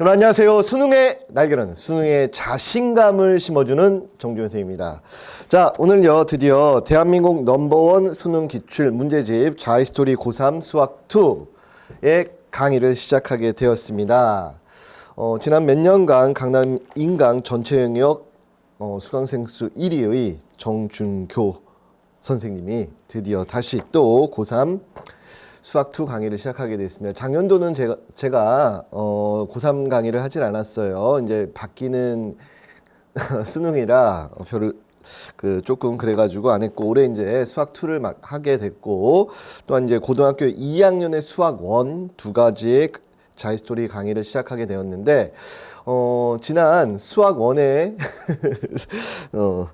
여러분 안녕하세요. 수능의 날개는 수능의 자신감을 심어주는 정주현 선생입니다. 자, 오늘요 드디어 대한민국 넘버원 수능 기출 문제집 자이스토리 고3 수학 2의 강의를 시작하게 되었습니다. 어, 지난 몇 년간 강남 인강 전체 영역 어, 수강생 수 1위의 정준교 선생님이 드디어 다시 또 고3 수학 2 강의를 시작하게 됐습니다. 작년도는 제가 제가 어 고3 강의를 하진 않았어요. 이제 바뀌는 수능이라 별로 그 조금 그래가지고 안 했고 올해 이제 수학 2를 막 하게 됐고 또한 이제 고등학교 2학년의 수학 1 두 가지의 자이스토리 강의를 시작하게 되었는데 어 지난 수학 1에 어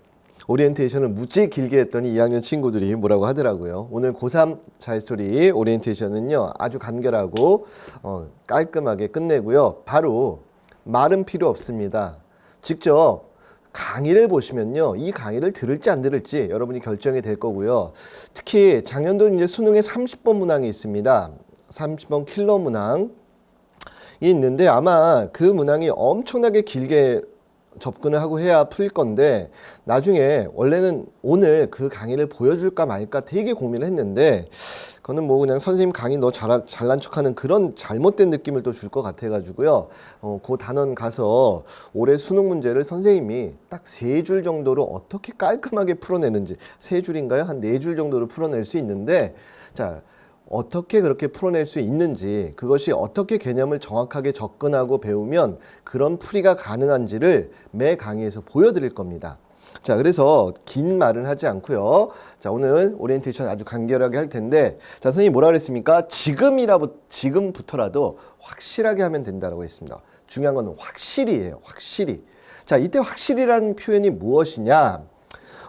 오리엔테이션을 무지 길게 했더니 2학년 친구들이 뭐라고 하더라고요. 오늘 고3 자이스토리 오리엔테이션은요, 아주 간결하고 어, 깔끔하게 끝내고요. 바로 말은 필요 없습니다. 직접 강의를 보시면요, 이 강의를 들을지 안 들을지 여러분이 결정이 될 거고요. 특히 작년도 이제 수능에 30번 문항이 있습니다. 30번 킬러 문항. 이 있는데 아마 그 문항이 엄청나게 길게 접근을 하고 해야 풀 건데 나중에 원래는 오늘 그 강의를 보여줄까 말까 되게 고민을 했는데 그거는 뭐 그냥 선생님 강의 너 잘, 잘난 척하는 그런 잘못된 느낌을 또 줄 것 같아가지고요. 어, 그 단원 가서 올해 수능 문제를 선생님이 딱 세 줄 정도로 어떻게 깔끔하게 풀어내는지 세 줄인가요? 한 네 줄 정도로 풀어낼 수 있는데 자 어떻게 그렇게 풀어낼 수 있는지 그것이 어떻게 개념을 정확하게 접근하고 배우면 그런 풀이가 가능한지를 매 강의에서 보여드릴 겁니다. 자, 그래서 긴 말은 하지 않고요. 자, 오늘 오리엔테이션 아주 간결하게 할 텐데, 자, 선생님 뭐라 그랬습니까? 지금이라부, 지금부터라도 확실하게 하면 된다고 했습니다. 중요한 건 확실히예요. 확실히. 자, 이때 확실히라는 표현이 무엇이냐?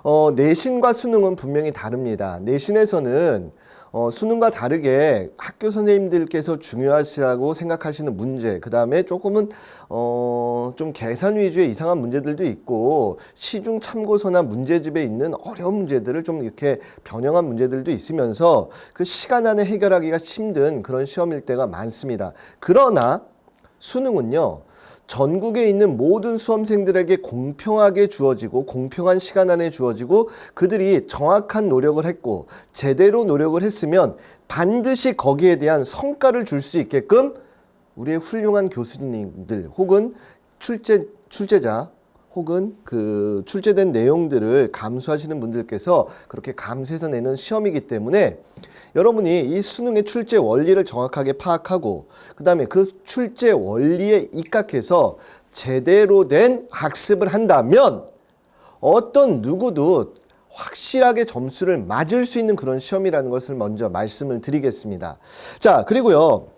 어, 내신과 수능은 분명히 다릅니다. 내신에서는 어, 수능과 다르게 학교 선생님들께서 중요하시다고 생각하시는 문제, 그 다음에 조금은 어, 좀 계산 위주의 이상한 문제들도 있고 시중 참고서나 문제집에 있는 어려운 문제들을 좀 이렇게 변형한 문제들도 있으면서 그 시간 안에 해결하기가 힘든 그런 시험일 때가 많습니다. 그러나 수능은요. 전국에 있는 모든 수험생들에게 공평하게 주어지고 공평한 시간 안에 주어지고 그들이 정확한 노력을 했고 제대로 노력을 했으면 반드시 거기에 대한 성과를 줄 수 있게끔 우리의 훌륭한 교수님들 혹은 출제 출제자 혹은 그 출제된 내용들을 감수하시는 분들께서 그렇게 감수해서 내는 시험이기 때문에 여러분이 이 수능의 출제 원리를 정확하게 파악하고 그다음에 그 출제 원리에 입각해서 제대로 된 학습을 한다면 어떤 누구도 확실하게 점수를 맞을 수 있는 그런 시험이라는 것을 먼저 말씀을 드리겠습니다. 자, 그리고요.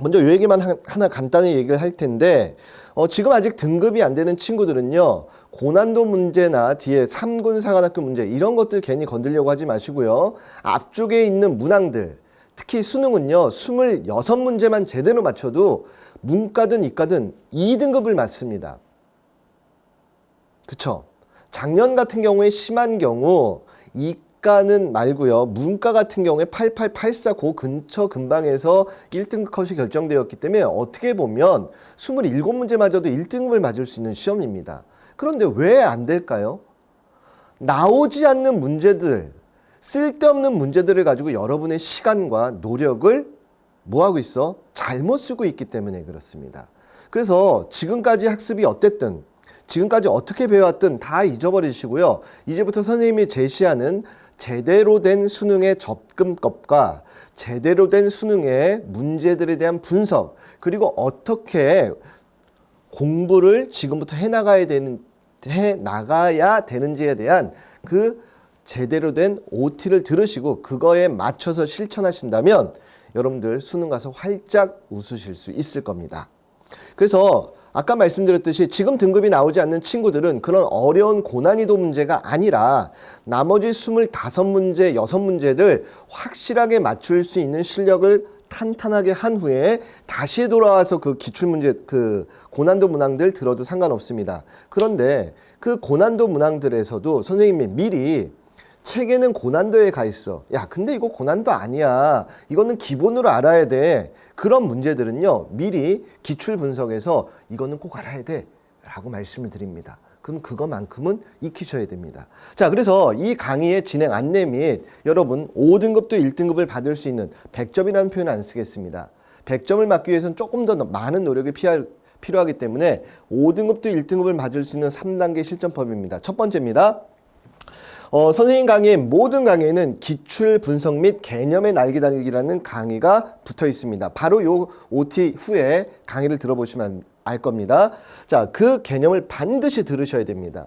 먼저 요 얘기만 하나 간단히 얘기를 할 텐데 어, 지금 아직 등급이 안 되는 친구들은요 고난도 문제나 뒤에 삼군 사관학교 문제 이런 것들 괜히 건들려고 하지 마시고요. 앞쪽에 있는 문항들 특히 수능은요 26문제만 제대로 맞춰도 문과든 이과든 2등급을 맞습니다. 그쵸? 작년 같은 경우에 심한 경우 이 이과는 말고요. 문과 같은 경우에 8884 고 근처 근방에서 1등급 컷이 결정되었기 때문에 어떻게 보면 27문제마저도 1등급을 맞을 수 있는 시험입니다. 그런데 왜 안 될까요? 나오지 않는 문제들, 쓸데없는 문제들을 가지고 여러분의 시간과 노력을 뭐하고 있어? 잘못 쓰고 있기 때문에 그렇습니다. 그래서 지금까지 학습이 어땠든 지금까지 어떻게 배워왔든 다 잊어버리시고요. 이제부터 선생님이 제시하는 제대로 된 수능의 접근법과 제대로 된 수능의 문제들에 대한 분석 그리고 어떻게 공부를 지금부터 해 나가야 되는 해 나가야 되는지에 대한 그 제대로 된 OT를 들으시고 그거에 맞춰서 실천하신다면 여러분들 수능 가서 활짝 웃으실 수 있을 겁니다. 그래서 아까 말씀드렸듯이 지금 등급이 나오지 않는 친구들은 그런 어려운 고난이도 문제가 아니라 나머지 25문제, 6문제를 확실하게 맞출 수 있는 실력을 탄탄하게 한 후에 다시 돌아와서 그 기출문제, 그 고난도 문항들 들어도 상관없습니다. 그런데 그 고난도 문항들에서도 선생님이 미리 책에는 고난도에 가 있어. 야, 근데 이거 고난도 아니야. 이거는 기본으로 알아야 돼. 그런 문제들은요, 미리 기출 분석에서 이거는 꼭 알아야 돼. 라고 말씀을 드립니다. 그럼 그거만큼은 익히셔야 됩니다. 자, 그래서 이 강의의 진행 안내 및 여러분 5등급도 1등급을 받을 수 있는 100점이라는 표현 안 쓰겠습니다. 100점을 받기 위해서는 조금 더 많은 노력이 필요할, 필요하기 때문에 5등급도 1등급을 받을 수 있는 3단계 실전법입니다. 첫 번째입니다. 어, 선생님 강의의 모든 강의에는 기출 분석 및 개념의 날개 달기라는 강의가 붙어 있습니다. 바로 요 OT 후에 강의를 들어보시면 알 겁니다. 자, 그 개념을 반드시 들으셔야 됩니다.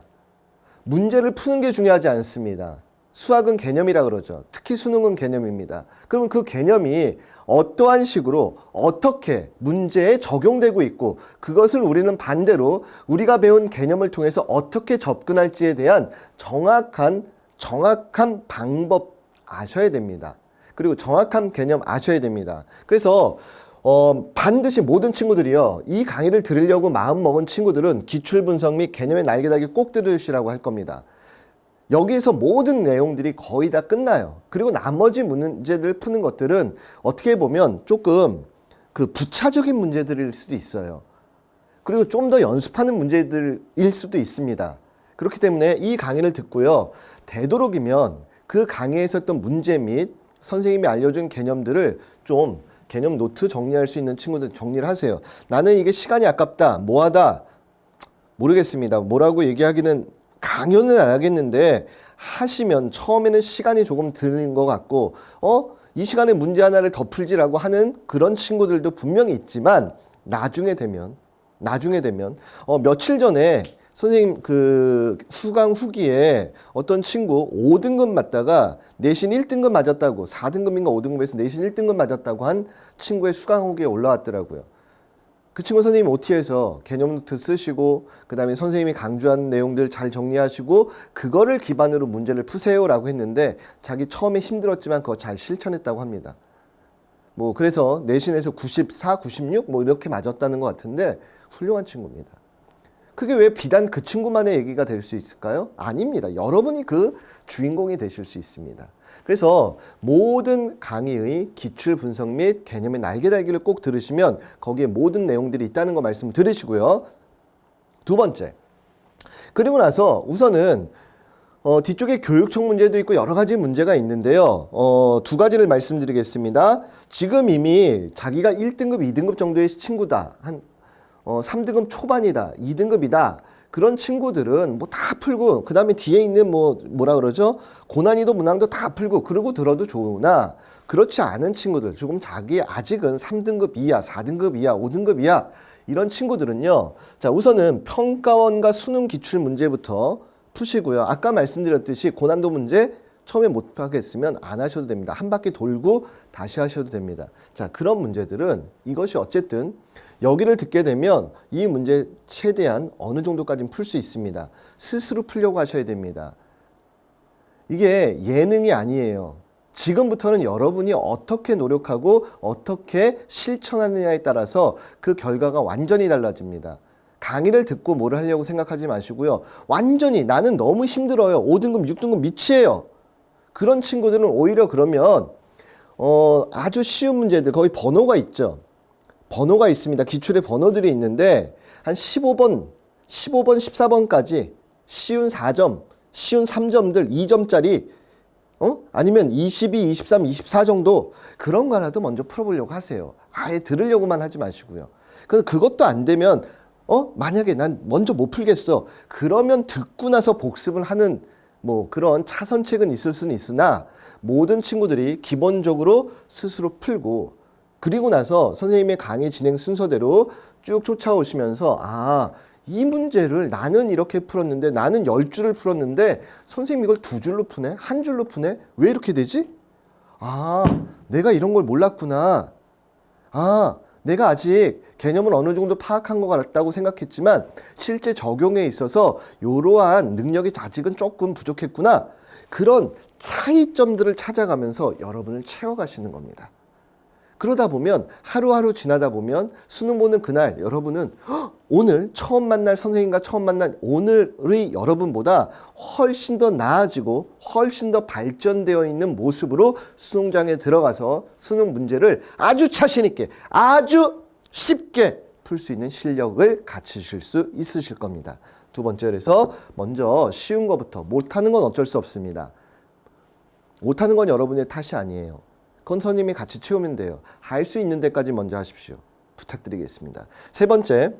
문제를 푸는 게 중요하지 않습니다. 수학은 개념이라 그러죠. 특히 수능은 개념입니다. 그러면 그 개념이 어떠한 식으로 어떻게 문제에 적용되고 있고 그것을 우리는 반대로 우리가 배운 개념을 통해서 어떻게 접근할지에 대한 정확한 정확한 방법 아셔야 됩니다. 그리고 정확한 개념 아셔야 됩니다. 그래서 어, 반드시 모든 친구들이요. 이 강의를 들으려고 마음 먹은 친구들은 기출 분석 및 개념의 날개달기 꼭 들으시라고 할 겁니다. 여기에서 모든 내용들이 거의 다 끝나요. 그리고 나머지 문제들 푸는 것들은 어떻게 보면 조금 그 부차적인 문제들일 수도 있어요. 그리고 좀 더 연습하는 문제들일 수도 있습니다. 그렇기 때문에 이 강의를 듣고요. 되도록이면 그 강의에서 했던 문제 및 선생님이 알려준 개념들을 좀 개념 노트 정리할 수 있는 친구들 정리를 하세요. 나는 이게 시간이 아깝다, 뭐하다 모르겠습니다. 뭐라고 얘기하기는 강요는 안 하겠는데 하시면 처음에는 시간이 조금 드는 것 같고 어? 이 시간에 문제 하나를 더 풀지라고 하는 그런 친구들도 분명히 있지만 나중에 되면 나중에 되면 어 며칠 전에 선생님 그 수강 후기에 어떤 친구 5등급 맞다가 내신 1등급 맞았다고 4등급인가 5등급에서 내신 1등급 맞았다고 한 친구의 수강 후기에 올라왔더라고요. 그 친구 선생님 OT에서 개념 노트 쓰시고 그다음에 선생님이 강조한 내용들 잘 정리하시고 그거를 기반으로 문제를 푸세요라고 했는데 자기 처음에 힘들었지만 그거 잘 실천했다고 합니다. 뭐 그래서 내신에서 94, 96 뭐 이렇게 맞았다는 것 같은데 훌륭한 친구입니다. 그게 왜 비단 그 친구만의 얘기가 될 수 있을까요? 아닙니다. 여러분이 그 주인공이 되실 수 있습니다. 그래서 모든 강의의 기출 분석 및 개념의 날개 달기를 꼭 들으시면 거기에 모든 내용들이 있다는 거 말씀 들으시고요. 두 번째. 그리고 나서 우선은 어, 뒤쪽에 교육청 문제도 있고 여러 가지 문제가 있는데요. 어, 두 가지를 말씀드리겠습니다. 지금 이미 자기가 1등급, 2등급 정도의 친구다. 한 어, 3등급 초반이다, 2등급이다. 그런 친구들은 뭐 다 풀고 그 다음에 뒤에 있는 뭐 뭐라 그러죠? 고난이도 문항도 다 풀고 그러고 들어도 좋으나 그렇지 않은 친구들 조금 자기 아직은 3등급 이하 4등급 이하 5등급 이하 이런 친구들은요. 자 우선은 평가원과 수능 기출 문제부터 푸시고요. 아까 말씀드렸듯이 고난도 문제 처음에 못 하겠으면 안 하셔도 됩니다. 한 바퀴 돌고 다시 하셔도 됩니다. 자, 그런 문제들은 이것이 어쨌든 여기를 듣게 되면 이 문제 최대한 어느 정도까지는 풀 수 있습니다. 스스로 풀려고 하셔야 됩니다. 이게 예능이 아니에요. 지금부터는 여러분이 어떻게 노력하고 어떻게 실천하느냐에 따라서 그 결과가 완전히 달라집니다. 강의를 듣고 뭐를 하려고 생각하지 마시고요. 완전히 나는 너무 힘들어요. 5등급, 6등급 미치예요. 그런 친구들은 오히려 그러면 어, 아주 쉬운 문제들 거의 번호가 있죠. 번호가 있습니다. 기출에 번호들이 있는데 한 15번, 15번, 14번까지 쉬운 4점, 쉬운 3점들 2점짜리 어? 아니면 22, 23, 24 정도 그런 거라도 먼저 풀어보려고 하세요. 아예 들으려고만 하지 마시고요. 그 그것도 안 되면 어 만약에 난 먼저 못 풀겠어. 그러면 듣고 나서 복습을 하는 뭐 그런 차선책은 있을 수는 있으나 모든 친구들이 기본적으로 스스로 풀고 그리고 나서 선생님의 강의 진행 순서대로 쭉 쫓아오시면서 아, 이 문제를 나는 이렇게 풀었는데 나는 열 줄을 풀었는데 선생님 이걸 두 줄로 푸네? 한 줄로 푸네? 왜 이렇게 되지? 아, 내가 이런 걸 몰랐구나. 아, 내가 아직 개념을 어느 정도 파악한 것 같다고 생각했지만 실제 적용에 있어서 이러한 능력이 아직은 조금 부족했구나. 그런 차이점들을 찾아가면서 여러분을 채워가시는 겁니다. 그러다 보면 하루하루 지나다 보면 수능 보는 그날 여러분은 헉, 오늘 처음 만날 선생님과 처음 만난 오늘의 여러분보다 훨씬 더 나아지고 훨씬 더 발전되어 있는 모습으로 수능장에 들어가서 수능 문제를 아주 자신 있게 아주 쉽게 풀 수 있는 실력을 갖추실 수 있으실 겁니다. 두 번째 그래서 먼저 쉬운 것부터 못하는 건 어쩔 수 없습니다. 못하는 건 여러분의 탓이 아니에요. 그건 선생님이 같이 채우면 돼요. 할 수 있는 데까지 먼저 하십시오. 부탁드리겠습니다. 세 번째.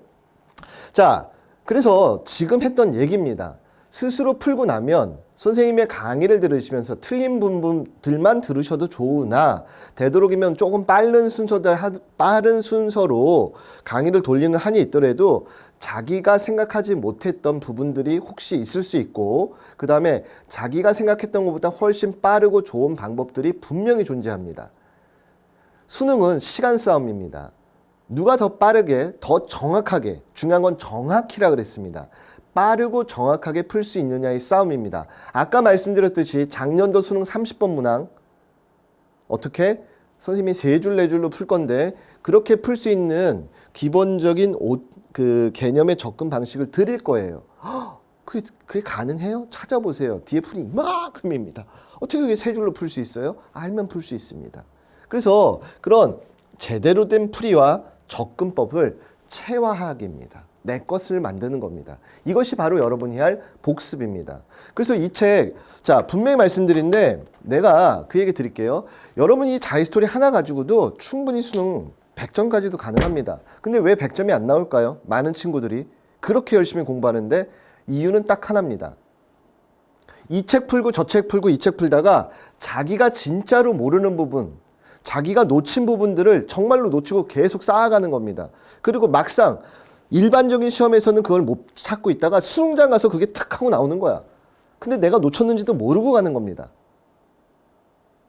자, 그래서 지금 했던 얘기입니다. 스스로 풀고 나면 선생님의 강의를 들으시면서 틀린 부분들만 들으셔도 좋으나 되도록이면 조금 빠른 순서들 하- 빠른 순서로 강의를 돌리는 한이 있더라도 자기가 생각하지 못했던 부분들이 혹시 있을 수 있고 그 다음에 자기가 생각했던 것보다 훨씬 빠르고 좋은 방법들이 분명히 존재합니다. 수능은 시간 싸움입니다. 누가 더 빠르게, 더 정확하게, 중요한 건 정확히라 그랬습니다. 빠르고 정확하게 풀 수 있느냐의 싸움입니다. 아까 말씀드렸듯이 작년도 수능 30번 문항 어떻게 선생님이 세 줄 네 줄로 풀 건데 그렇게 풀 수 있는 기본적인 옷, 그 개념의 접근 방식을 드릴 거예요. 헉, 그게, 그게 가능해요? 찾아보세요. 뒤에 풀이 이만큼입니다. 어떻게 그게 세 줄로 풀 수 있어요? 알면 풀 수 있습니다. 그래서 그런 제대로 된 풀이와 접근법을 체화하기입니다. 내 것을 만드는 겁니다. 이것이 바로 여러분이 할 복습입니다. 그래서 이 책, 자, 분명히 말씀드린데 내가 그 얘기 드릴게요. 여러분이 자이스토리 하나 가지고도 충분히 수능 100점까지도 가능합니다. 근데 왜 100점이 안 나올까요? 많은 친구들이 그렇게 열심히 공부하는데 이유는 딱 하나입니다. 이 책 풀고 저 책 풀고 이 책 풀다가 자기가 진짜로 모르는 부분, 자기가 놓친 부분들을 정말로 놓치고 계속 쌓아가는 겁니다. 그리고 막상 일반적인 시험에서는 그걸 못 찾고 있다가 수능장 가서 그게 탁 하고 나오는 거야. 근데 내가 놓쳤는지도 모르고 가는 겁니다.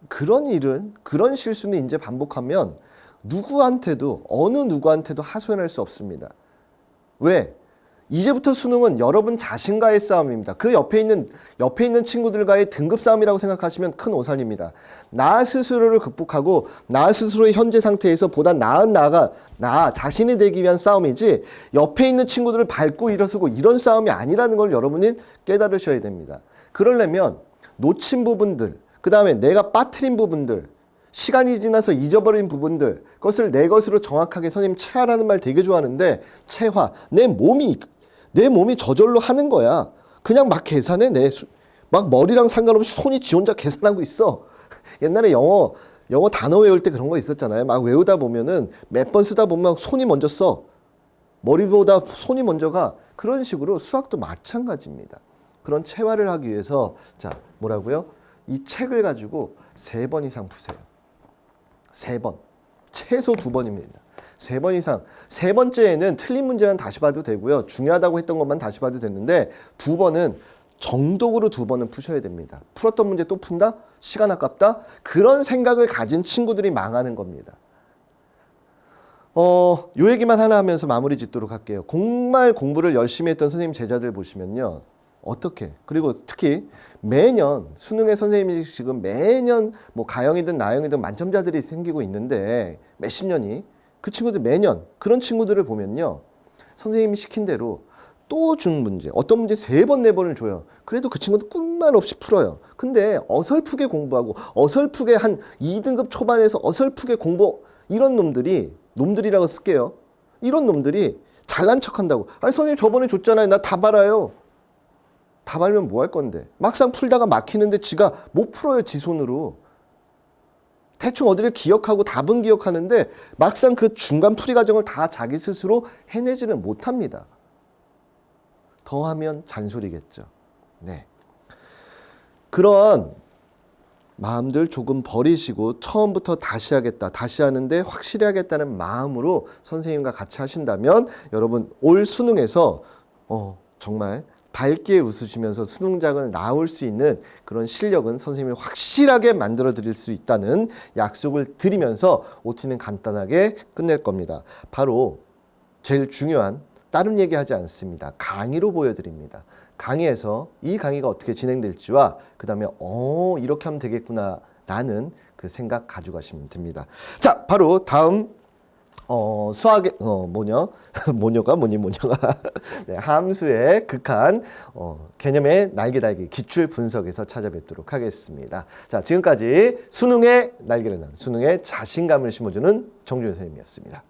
그런 일은, 그런 실수는 이제 반복하면 누구한테도, 어느 누구한테도 하소연할 수 없습니다. 왜? 이제부터 수능은 여러분 자신과의 싸움입니다. 그 옆에 있는 옆에 있는 친구들과의 등급 싸움이라고 생각하시면 큰 오산입니다. 나 스스로를 극복하고 나 스스로의 현재 상태에서 보다 나은 나가 나 자신이 되기 위한 싸움이지 옆에 있는 친구들을 밟고 일어서고 이런 싸움이 아니라는 걸 여러분이 깨달으셔야 됩니다. 그러려면 놓친 부분들, 그 다음에 내가 빠트린 부분들, 시간이 지나서 잊어버린 부분들, 그것을 내 것으로 정확하게 선생님 체화라는 말 되게 좋아하는데 체화, 내 몸이 내 몸이 저절로 하는 거야. 그냥 막 계산해 내 막 머리랑 상관없이 손이 지 혼자 계산하고 있어. 옛날에 영어 영어 단어 외울 때 그런 거 있었잖아요. 막 외우다 보면은 몇 번 쓰다 보면 손이 먼저 써. 머리보다 손이 먼저 가 그런 식으로 수학도 마찬가지입니다. 그런 체화를 하기 위해서 자 뭐라고요? 이 책을 가지고 세 번 이상 푸세요. 세 번. 최소 두 번입니다. 세 번 이상. 세 번째에는 틀린 문제는 다시 봐도 되고요. 중요하다고 했던 것만 다시 봐도 되는데 두 번은 정독으로 두 번은 푸셔야 됩니다. 풀었던 문제 또 푼다? 시간 아깝다? 그런 생각을 가진 친구들이 망하는 겁니다. 어, 요 얘기만 하나 하면서 마무리 짓도록 할게요. 정말 공부를 열심히 했던 선생님 제자들 보시면요. 어떻게? 그리고 특히 매년 수능의 선생님이 지금 매년 뭐 가영이든 나영이든 만점자들이 생기고 있는데 몇십 년이 그 친구들 매년 그런 친구들을 보면요. 선생님이 시킨 대로 또 준 문제, 어떤 문제 세 번, 네 번을 줘요. 그래도 그 친구들 꿈만 없이 풀어요. 근데 어설프게 공부하고 어설프게 한 2등급 초반에서 어설프게 공부 이런 놈들이 놈들이라고 쓸게요. 이런 놈들이 잘난 척 한다고. 아니 선생님 저번에 줬잖아요. 나다 알아요. 다 알면 뭐 할 건데. 막상 풀다가 막히는데 지가 못 풀어요. 지 손으로. 대충 어디를 기억하고 답은 기억하는데 막상 그 중간 풀이 과정을 다 자기 스스로 해내지는 못합니다. 더하면 잔소리겠죠. 네. 그런 마음들 조금 버리시고 처음부터 다시 하겠다, 다시 하는데 확실히 하겠다는 마음으로 선생님과 같이 하신다면 여러분 올 수능에서 어, 정말 밝게 웃으시면서 수능장을 나올 수 있는 그런 실력은 선생님이 확실하게 만들어 드릴 수 있다는 약속을 드리면서 OT는 간단하게 끝낼 겁니다. 바로 제일 중요한 다른 얘기하지 않습니다. 강의로 보여드립니다. 강의에서 이 강의가 어떻게 진행될지와 그 다음에 어 이렇게 하면 되겠구나 라는 그 생각 가져가시면 됩니다. 자, 바로 다음 어, 수학의 어, 모녀 모녀가 뭐니 모녀가 네, 함수의 극한 어, 개념의 날개 달기 기출 분석에서 찾아뵙도록 하겠습니다. 자, 지금까지 수능의 날개를 난 수능의 자신감을 심어주는 정준 선생님이었습니다.